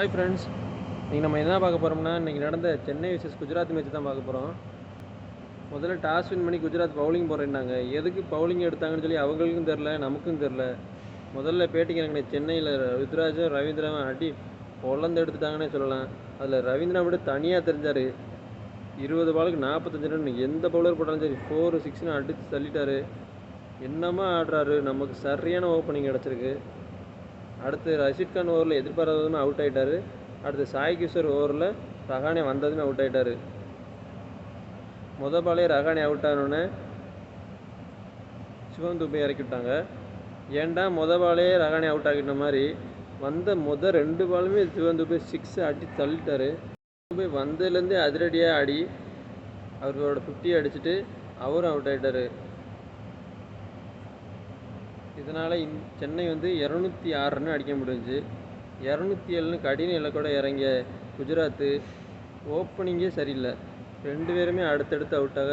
Hi friends இன்றைக்கி நம்ம என்ன பார்க்க போகிறோம்னா இன்றைக்கி நடந்த சென்னை விசஸ் குஜராத் மேட்ச் தான் பார்க்க போகிறோம் முதல்ல டாஸ் வின் பண்ணி குஜராத் பவுலிங் போடுறேன்னாங்க எதுக்கு பவுலிங் எடுத்தாங்கன்னு சொல்லி அவங்களுக்கும் தெரில நமக்கும் தெரில முதல்ல பேட்டிங் எனக்கு சென்னையில் ருத்ராஜும் ரவீந்திராவும் அடி பொழந்து எடுத்துட்டாங்கன்னே சொல்லலாம். அதில் ரவீந்திரா விட தனியாக தெரிஞ்சார். இருபது பாலுக்கு நாற்பத்தஞ்சு ரன் எந்த பவுலர் போட்டாலும் சரி ஃபோர் சிக்ஸ்னு அடித்து தள்ளிட்டார். என்னமா ஆடுறாரு? நமக்கு சரியான ஓப்பனிங் கிடச்சிருக்கு. அடுத்து ரஷீத் கான் ஓவரில் எதிர்பாராததுமே அவுட் ஆகிட்டாரு அடுத்து சாய் கிஷோர் ஓவரில் ரஹானே வந்ததுமே அவுட் ஆகிட்டாரு மொதல் பாலே ரஹானே அவுட் ஆனோடனே சிவம் துபை இறக்கி விட்டாங்க. ஏன்டா முத பாலே ரஹானே அவுட் ஆகிட்ட மாதிரி வந்த முத ரெண்டு பாலுமே சிவன் துபை சிக்ஸ் அடி தள்ளிட்டாரு. துபை வந்ததுலேருந்தே அதிரடியாக ஆடி அவரோட ஃபிஃப்டி அடிச்சுட்டு அவரும் அவுட் ஆகிட்டாரு இதனால் இந் சென்னை வந்து இரநூத்தி ஆறு ரன் அடிக்க முடிஞ்சு இரநூத்தி ஏழுன்னு கடின இலக்கோட இறங்கிய குஜராத்து ஓப்பனிங்கே சரியில்லை. ரெண்டு பேருமே அடுத்தடுத்து அவுட்டாக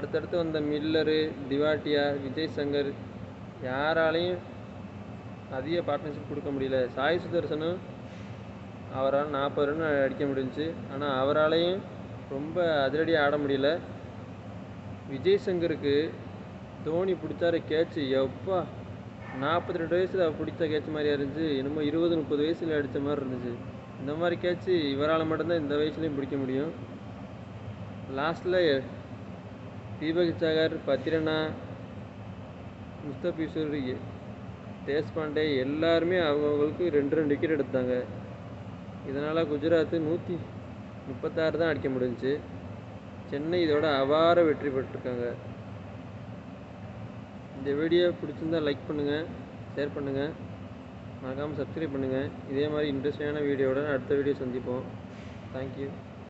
அடுத்தடுத்து வந்த மில்லரு திவாட்டியா விஜய் சங்கர் யாராலையும் அதிக பார்ட்னர்ஷிப் கொடுக்க முடியல. சாய் சுதர்சனும் அவரால் நாற்பது ரன் அடிக்க முடிஞ்சிச்சு. ஆனால் அவராலையும் ரொம்ப அதிரடியாக ஆட முடியல. விஜய் சங்கருக்கு தோனி பிடிச்சாரு கேட்ச் எப்பா நாற்பத்தி ரெண்டு வயசில் பிடிச்ச கேட்ச் மாதிரியா இருந்துச்சு. என்னமோ இருபது முப்பது வயசில் அடித்த மாதிரி இருந்துச்சு. இந்த மாதிரி கேட்ச் இவரால் மட்டும்தான் இந்த வயசுலேயும் பிடிக்க முடியும். லாஸ்ட்டில் தீபக் சாகர் பத்திரனா முஸ்தபிஷூர் தேஷ்பாண்டே எல்லாருமே அவங்கவுங்களுக்கு ரெண்டு ரெண்டு விக்கெட் எடுத்தாங்க. இதனால் குஜராத்து நூற்றி முப்பத்தாறு தான் அடிக்க முடிஞ்சிச்சு. சென்னை இதோட அபார வெற்றி பெற்றிருக்காங்க. இந்த வீடியோ பிடிச்சிருந்தா லைக் பண்ணுங்கள் ஷேர் பண்ணுங்கள் மறக்காமல் சப்ஸ்கிரைப் பண்ணுங்கள் இதே மாதிரி இன்ட்ரெஸ்டிங்கான வீடியோட அடுத்த வீடியோ சந்திப்போம். தேங்க்யூ